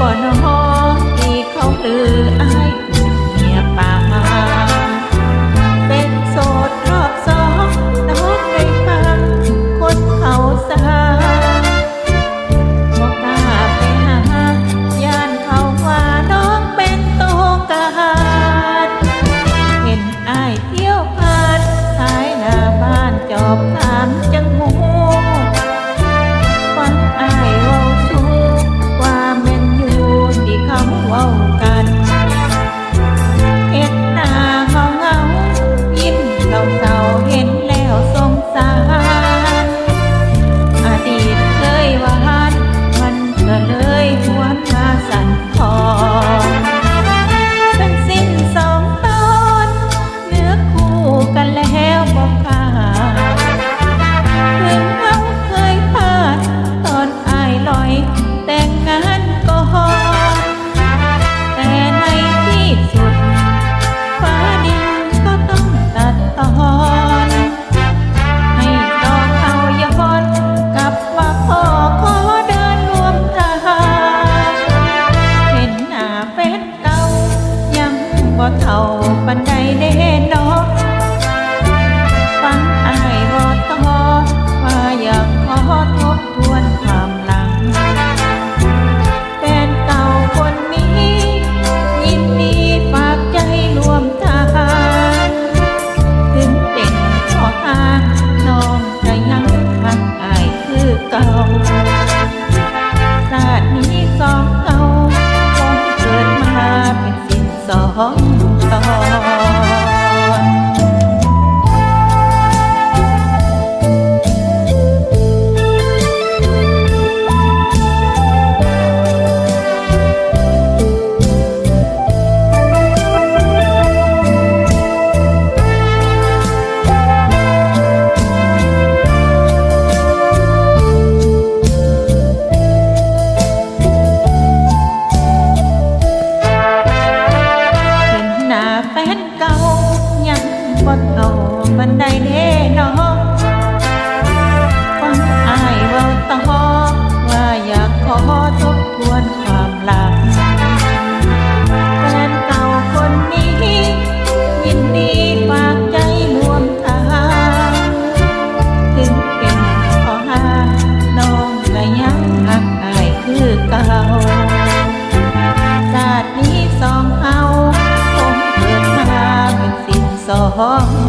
ก่อนหองที่เขาลืออายเมียป่ามา เป็นโสดรอบสองน้องใด้ฟังคนเขาสาบอกกล้าไปหาย่านเขาวาน้องเป็นโตกาดเห็นอายเที่ยวพาดท้ายหน้าบ้านจอบถามจัง ปันใดเด้นอฟังอายบ่ต่อว่าอยากขอทบทวนความหลังแฟนเก่าคนนี้ ยินดีฝากใจรวมทางถึงเป็นพ่อทางน้องก็ยังหักอายคือเก่าชาตินี้สองเขาคงเกิดมาเป็นสิ้นสอง เอาบันไดเด้น้องฟังอายเว้าต่อว่าอยากขอทบทวนความหลังแฟนเก่าคนนี้ ยินดี 啊